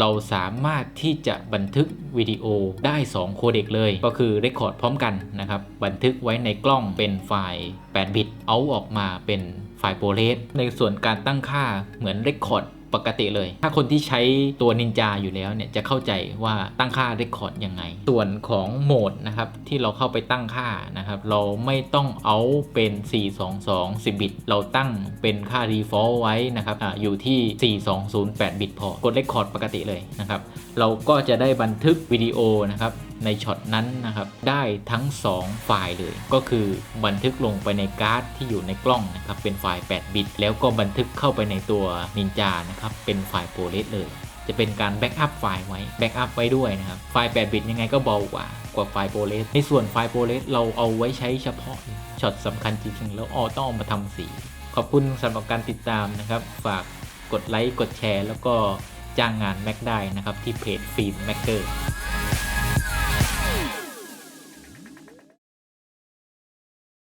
เราสามารถที่จะบันทึกวิดีโอได้ 2 โคเด็กเลย ก็คือเรคคอร์ดพร้อมกันนะครับ บันทึกไว้ในกล้องเป็นไฟล์8บิตเอาออกมาเป็นไฟล์โปรเลสในส่วนการตั้งค่าเหมือนเรคคอร์ด ปกติเลย ถ้าคนที่ใช้ตัวนินจาอยู่แล้วเนี่ยจะเข้าใจว่าตั้งค่าเรคคอร์ดยังไง ส่วนของโหมดนะครับที่เราเข้าไปตั้งค่านะครับ เราไม่ต้องเอาเป็น 422 10 บิต เราตั้งเป็นค่า default ไว้นะครับอาอยู่ที่ 4208 บิตพอ กดเรคคอร์ดปกติเลยนะครับ เราก็จะได้บันทึกวิดีโอนะครับ ในช็อตนั้นนะครับ ได้ทั้ง 2 ไฟล์เลย ก็คือบันทึกลงไปในการ์ดที่อยู่ในกล้องนะครับ เป็นไฟล์ 8 บิต แล้วก็บันทึกเข้าไปในตัวนินจานะครับ เป็นไฟล์โปรเลสเลย จะเป็นการแบ็กอัพไฟล์ไว้แบ็กอัพไว้ด้วยนะครับ ไฟล์ 8 บิตยังไงก็เบากว่ากว่าไฟล์โปรเลสในส่วนไฟล์โปรเลสเราเอาไว้ใช้เฉพาะช็อตสำคัญจริงๆแล้วออต้องมาทำสี ขอบคุณสำหรับการติดตามนะครับ ฝากกดไลค์กดแชร์ แล้วก็จ้างงานแม็กได้นะครับที่เพจฟิล์มแม็กเกอร์